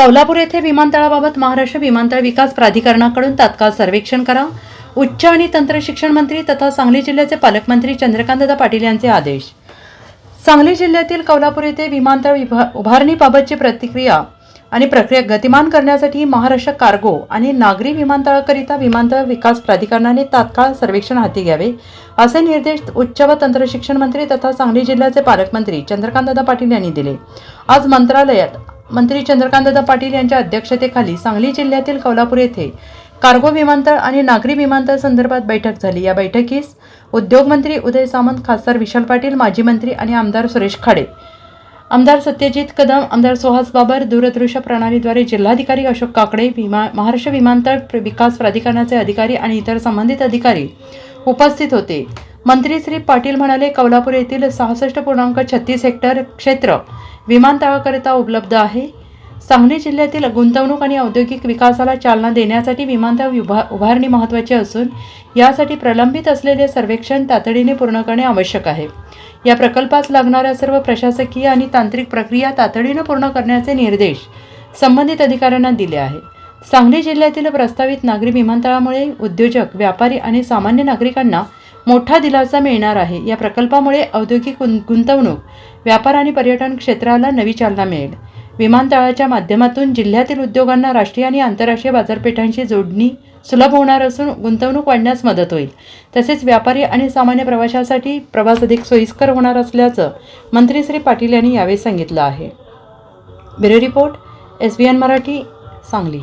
कौलापूर येथे विमानतळाबाबत महाराष्ट्र विमानतळ विकास प्राधिकरणाकडून तात्काळ सर्वेक्षण करा. उच्च आणि तंत्र शिक्षण मंत्री तथा सांगली जिल्ह्याचे पालकमंत्री चंद्रकांतदा पाटील यांचे आदेश. सांगली जिल्ह्यातील कौलापूर येथे विमानतळ उभारणीबाबतची प्रतिक्रिया आणि प्रक्रिया गतिमान करण्यासाठी महाराष्ट्र कार्गो आणि नागरी विमानतळाकरिता विमानतळ विकास प्राधिकरणाने तात्काळ सर्वेक्षण हाती घ्यावे असे निर्देश उच्च व तंत्र शिक्षण मंत्री तथा सांगली जिल्ह्याचे पालकमंत्री चंद्रकांतदा पाटील यांनी दिले. आज मंत्रालयात मंत्री चंद्रकांतदा पाटील यांच्या अध्यक्षतेखाली सांगली जिल्ह्यातील कौलापूर येथे कार्गो विमानतळ आणि नागरी विमानतळ संदर्भात बैठक झाली. या बैठकीस उद्योगमंत्री उदय सामंत खासदार विशाल पाटील माजी मंत्री आणि आमदार सुरेश खाडे आमदार सत्यजित कदम आमदार सुहास बाबर दूरदृश्य प्रणालीद्वारे जिल्हाधिकारी अशोक काकडे विमा महाराष्ट्र विमानतळ प्र- विकास प्राधिकरणाचे अधिकारी आणि इतर संबंधित अधिकारी उपस्थित होते. मंत्री श्री पाटील म्हणाले कौलापूर येथील सहासष्ट पूर्णांक छत्तीस हेक्टर क्षेत्र विमानतळाकरिता उपलब्ध आहे. सांगली जिल्ह्यातील गुंतवणूक आणि औद्योगिक विकासाला चालना देण्यासाठी विमानतळ उभा उभारणी महत्त्वाची असून यासाठी प्रलंबित असलेले सर्वेक्षण तातडीने पूर्ण करणे आवश्यक आहे. या प्रकल्पास लागणाऱ्या सर्व प्रशासकीय आणि तांत्रिक प्रक्रिया तातडीनं पूर्ण करण्याचे निर्देश संबंधित अधिकाऱ्यांना दिले आहे. सांगली जिल्ह्यातील प्रस्तावित नागरी विमानतळामुळे उद्योजक व्यापारी आणि सामान्य नागरिकांना मोठा दिलासा मिळणार आहे. या प्रकल्पामुळे औद्योगिक गुंतवणूक व्यापार आणि पर्यटन क्षेत्राला नवी चालना मिळेल. विमानतळाच्या माध्यमातून जिल्ह्यातील उद्योगांना राष्ट्रीय आणि आंतरराष्ट्रीय बाजारपेठांशी जोडणी सुलभ होणार असून गुंतवणूक वाढण्यास मदत होईल. तसेच व्यापारी आणि सामान्य प्रवाशासाठी प्रवास अधिक सोयीस्कर होणार असल्याचं मंत्री श्री पाटील यांनी यावेळी सांगितलं आहे. Bureau report S B N Marathi Sangli.